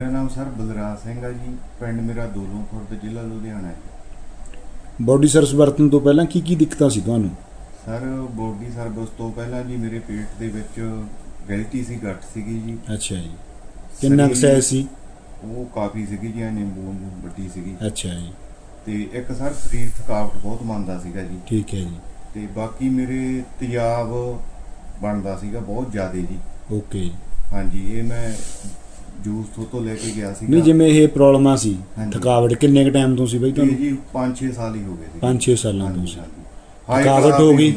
ਮੇਰਾ ਨਾਮ ਸਰ ਬਲਰਾਜ ਸਿੰਘ ਆ ਜੀ ਪਿੰਡ ਮੇਰਾ ਦੋਲੋਂ ਖੁਰਦ ਜ਼ਿਲ੍ਹਾ ਲੁਧਿਆਣਾ ਹੈ ਬਾਡੀ ਸਰਵਿਸ ਵਰਤਣ ਤੋਂ ਪਹਿਲਾਂ ਕੀ ਕੀ ਦਿੱਕਤਾਂ ਸੀ ਤੁਹਾਨੂੰ? ਸਰ ਬੋਡੀ ਸਰਵਿਸ ਤੋਂ ਪਹਿਲਾਂ ਜੀ ਮੇਰੇ ਪੇਟ ਦੇ ਵਿੱਚ ਗੈਲਟੀ ਸੀ ਘੱਟ ਸੀਗੀ ਜੀ। ਅੱਛਾ ਜੀ। ਕਿੰਨਾ ਕੁ size ਸੀ? ਉਹ ਕਾਫੀ ਸੀਗੀ ਜੀ ਨਿੰਬੂ ਵਾਂਗੂ ਵੱਡੀ ਸੀਗੀ। ਅੱਛਾ ਜੀ। ਤੇ ਇੱਕ ਸਰ ਸਰੀਰ ਥਕਾਵਟ ਬਹੁਤ ਮੰਨਦਾ ਸੀਗਾ ਜੀ। ਠੀਕ ਹੈ ਜੀ। ਤੇ ਬਾਕੀ ਮੇਰੇ ਤੇਜ਼ਾਬ ਬਣਦਾ ਸੀਗਾ ਬਹੁਤ ਜ਼ਿਆਦਾ ਜੀ। ਓਕੇ। ਹਾਂਜੀ ਇਹ ਮੈਂ ਜੂਸ ਤੋਂ ਤੋਂ ਲੈ ਕੇ ਗਿਆ ਸੀਗਾ। ਨਹੀਂ ਜਿਵੇਂ ਇਹ ਪ੍ਰੋਬਲਮਾਂ ਸੀ ਹਾਂਜੀ। ਥਕਾਵਟ ਕਿੰਨੇ ਕ ਟਾਈਮ ਤੋਂ ਸੀ ਬਈ ਤੁਹਾਨੂੰ? ਜੀ 5-6 ਸਾਲ ਹੀ ਹੋ ਗਏ ਸੀ। 5-6 ਸਾਲਾਂ ਤੋਂ। ਸੀ ਥਕਾਵਟ ਹੋ ਗਈ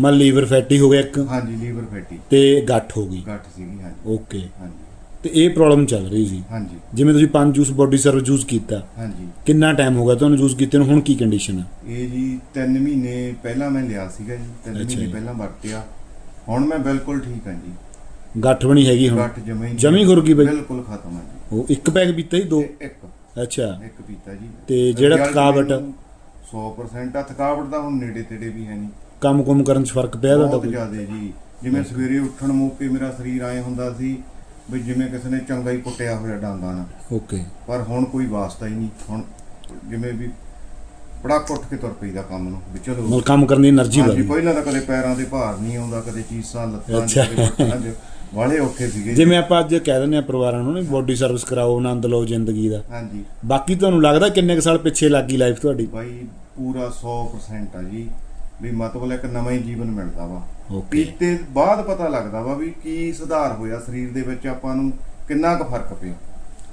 ਮਨ ਲੀਵਰ ਫੈਟੀ ਹੋ ਗਿਆ ਇੱਕ। ਹਾਂਜੀ ਲੀਵਰ ਫੈਟੀ। ਤੇ ਗੱਠ ਹੋ ਗਈ। ਘੱਟ ਸੀਗੀ ਹਾਂਜੀ। ਓਕੇ। ਹਾਂਜੀ। ਤੇ ਇਹ ਪ੍ਰੋਬਲਮ ਚੱਲ ਰਹੀ ਸੀ। ਹਾਂਜੀ। ਜਿਵੇਂ ਤੁਸੀਂ ਪੰਜ ਜੂਸ ਬਾਡੀ ਸਰਵ ਯੂਜ਼ ਕੀਤਾ ਹਾਂਜੀ। ਕਿੰਨਾ ਟਾਈਮ ਹੋ ਗਿਆ ਤੁਹਾਨੂੰ ਯੂਜ਼ ਕੀਤੇ ਨੂੰ? ਹੁਣ ਕੀ ਕੰਡੀਸ਼ਨ ਹੈ ਇਹ ਜੀ 3 ਮਹੀਨੇ ਪਹਿਲਾਂ ਮੈਂ ਲਿਆ ਸੀਗਾ ਜੀ। 3 ਅੱਛਾ ਮਹੀਨੇ ਜੀ। ਪਹਿਲਾਂ ਵਰਤਿਆ। ਹੁਣ ਮੈਂ ਬਿਲਕੁਲ ਠੀਕ ਹਾਂ ਜੀ। ਗੱਠ ਬਣੀ ਹੈਗੀ ਹੁਣ। ਗੱਠ ਜਮੇ ਜਮੀ ਖੁਰ ਗਈ ਬਾਈ। ਬਿਲਕੁਲ ਖਤਮ ਹੈ ਉਹ ਇੱਕ ਪੈਗ ਪੀਤਾ ਜੀ ਦੋ? ਇੱਕ। ਅੱਛਾ। ਇੱਕ ਪੀਤਾ ਜੀ। ਤੇ ਜਿਹੜਾ ਥਕਾਵਟ? 100% ਆ। ਥਕਾਵਟ ਦਾ ਹੁਣ ਨੇੜੇ ਤੇੜੇ ਵੀ ਹੈ ਨਹੀਂ। ਕੰਮ ਕੁਮ ਕਰਨ 'ਚ ਫ਼ਰਕ ਪਿਆ ਦਾ ਬਹੁਤ ਜ਼ਿਆਦਾ ਜੀ। ਜਿਵੇਂ ਸਵੇਰੇ ਉੱਠਣ ਮੌਕੇ ਮੇਰਾ ਸਰੀਰ ਆਏ ਹੁੰਦਾ ਸੀ ਵੀ ਜਿਵੇਂ ਕਿਸੇ ਨੇ ਚੰਗਾ ਹੀ ਕੁੱਟਿਆ ਹੋਇਆ ਡਾਂਗਾ ਨਾਲ। ਓਕੇ। ਪਰ ਹੁਣ ਕੋਈ ਵਾਸਤਾ ਹੀ ਨਹੀਂ। ਹੁਣ ਜਿਵੇਂ ਵੀ ਬੜਾ ਕੁੱਟ ਕੇ ਤੁਰ ਪਈਦਾ ਕੰਮ ਨੂੰ ਵੀ ਚਲੋ। ਕੰਮ ਕਰਨ ਦੀ એનર્ਜੀ ਵਧੀ ਪਹਿਲਾਂ ਕਦੇ ਪੈਰਾਂ ਦੇ ਭਾਰ ਨਹੀਂ ਆਉਂਦਾ ਕਦੇ ਚੀਸਾਂ ਲੱਤਾਂ ਦੇ ਵਾਲੇ ਔਖੇ ਸੀਗੇ। ਜਿਵੇਂ ਆਪਾਂ ਅੱਜ ਕਹਿ ਦਿੰਦੇ ਆ ਪਰਿਵਾਰਾਂ ਨੂੰ ਬੋਡੀ ਸਰਵਿਸ ਕਰਾਓ ਆਨੰਦ ਲਓ ਜ਼ਿੰਦਗੀ ਦਾ। ਹਾਂਜੀ। ਬਾਕੀ ਤੁਹਾਨੂੰ ਲੱਗਦਾ ਕਿੰਨੇ ਕੁ ਸਾਲ ਪਿੱਛੇ ਲੱਗੀ ਲਾਈਫ ਤੁਹਾਡੀ? ਬਾਈ ਪੂਰਾ 100% ਆ ਜੀ। ਵੀ ਮਤਲਬ ਇੱਕ ਨਵਾਂ ਹੀ ਜੀਵਨ ਮਿਲਦਾ ਵਾ। ਓਕੇ ਪੀਤੇ ਬਾਅਦ ਪਤਾ ਲੱਗਦਾ ਵਾ ਵੀ ਕੀ ਸੁਧਾਰ ਹੋਇਆ ਸਰੀਰ ਦੇ ਵਿੱਚ ਆਪਾਂ ਨੂੰ ਕਿੰਨਾ ਕੁ ਫ਼ਰਕ ਪਿਆ।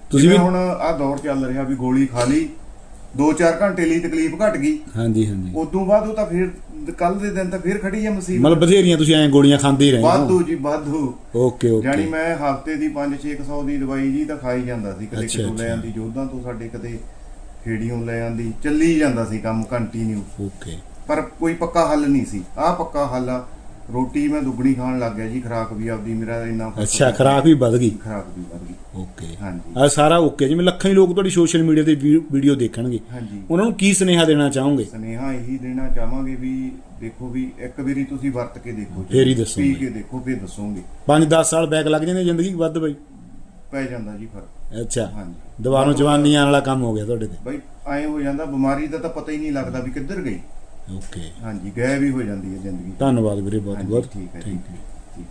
ਤੁਸੀਂ ਵੀ ਹੁਣ ਆਹ ਦੌਰ ਚੱਲ ਰਿਹਾ ਵੀ ਗੋਲੀ ਖਾ ਲਈ 2-4 ਘੰਟੇ ਲਈ ਤਕਲੀਫ ਘਟ ਗਈ। ਹਾਂਜੀ ਹਾਂਜੀ। ਉਦੋਂ ਬਾਅਦ ਉਹ ਤਾਂ ਫਿਰ ਕੱਲ ਦੇ ਦਿਨ ਤਾਂ ਫਿਰ ਖੜੀ ਆ ਮੁਸੀਬਤ। ਮਤਲਬ ਬਥੇਰੀਆਂ ਤੁਸੀਂ ਐਂ ਗੋਲੀਆਂ ਖਾਂਦੇ ਹੀ। ਰਹੇ ਵਾਧੂ ਹੋ ਜੀ ਵਾਧੂ। ਓਕੇ ਜਾਨੀ ਓਕੇ ਮੈਂ ਹਫ਼ਤੇ ਦੀ 5-600 ਦੀ ਦਵਾਈ ਜੀ ਤਾਂ ਖਾਈ ਜਾਂਦਾ ਸੀ ਕਦੇ ਅੱਛਾ, ਕਿਤੋਂ ਲੈ ਅੱਛਾ। ਆਂਦੀ ਜੋਧਾਂ ਤੋਂ ਸਾਡੇ ਕਦੇ ਖੇੜੀਆਂ ਲੈ ਆਂਦੀ ਚੱਲੀ ਜਾਂਦਾ ਸੀ ਕੰਮ ਕੰਟੀਨਿਊ ਓਕੇ। ਪਰ ਕੋਈ ਪੱਕਾ ਹੱਲ ਨਹੀਂ ਸੀ। ਆਹ ਪੱਕਾ ਹੱਲ ਆ। ਰੋਟੀ ਮੈਂ ਦੁੱਗਣੀ ਖਾਣ ਲੱਗ ਗਿਆ ਜੀ ਖਰਾਕ ਵੀ ਆਪਦੀ ਮੇਰਾ ਇੰਨਾ ਫ਼ਰਕ ਅੱਛਾ। ਖਰਾਕ ਵੀ ਵੱਧ ਗਈ। ਖਰਾਕ ਵੀ ਵੱਧ ਗਈ। ਓਕੇ। ਹਾਂਜੀ। ਆ ਸਾਰਾ ਓਕੇ ਜਿਵੇਂ ਲੱਖਾਂ ਹੀ ਲੋਕ ਤੁਹਾਡੀ ਸੋਸ਼ਲ ਮੀਡੀਆ ਤੇ ਵੀਡੀਓ ਦੇਖਣਗੇ। ਹਾਂਜੀ। ਉਹਨਾਂ ਨੂੰ ਕੀ ਸੁਨੇਹਾ ਦੇਣਾ ਚਾਹੋਗੇ? ਸਨੇਹਾ ਇਹੀ ਦੇਣਾ ਚਾਹਾਂਗੇ ਵੀ ਦੇਖੋ ਵੀ ਇੱਕ ਵਾਰੀ ਤੁਸੀਂ ਵਰਤ ਕੇ ਦੇਖੋ ਜੀ। ਫੇਰ ਹੀ ਦੱਸੋਗੇ। ਪੀ ਕੇ ਦੇਖੋ ਫੇਰ ਦੱਸੋਗੇ। 5-10 ਸਾਲ ਬੈਕ ਲੱਗ ਜਾਂਦੇ ਜ਼ਿੰਦਗੀ ਵੱਧ ਬਈ। ਪੈ ਜਾਂਦਾ ਜੀ ਫ਼ਰਕ। ਅੱਛਾ। ਹਾਂਜੀ। ਦੁਬਾਰਾ ਜਵਾਨੀ ਆਉਣ ਵਾਲਾ ਕੰਮ ਹੋ ਗਿਆ ਤੁਹਾਡੇ ਤੇ। ਬਈ ਐਂ ਹੋ ਜਾਂਦਾ ਬਿਮਾਰੀ ਦਾ ਤਾਂ ਪਤਾ ਹੀ ਨਹੀਂ ਲੱਗਦਾ ਵੀ ਕਿੱਧਰ ਗਈ ਓਕੇ। ਹਾਂਜੀ ਗਾਇਬ ਹੀ ਹੋ ਜਾਂਦੀ ਹੈ ਜ਼ਿੰਦਗੀ। ਧੰਨਵਾਦ ਵੀਰੇ ਬਹੁਤ ਬਹੁਤ। ਠੀਕ ਹੈ। Thank you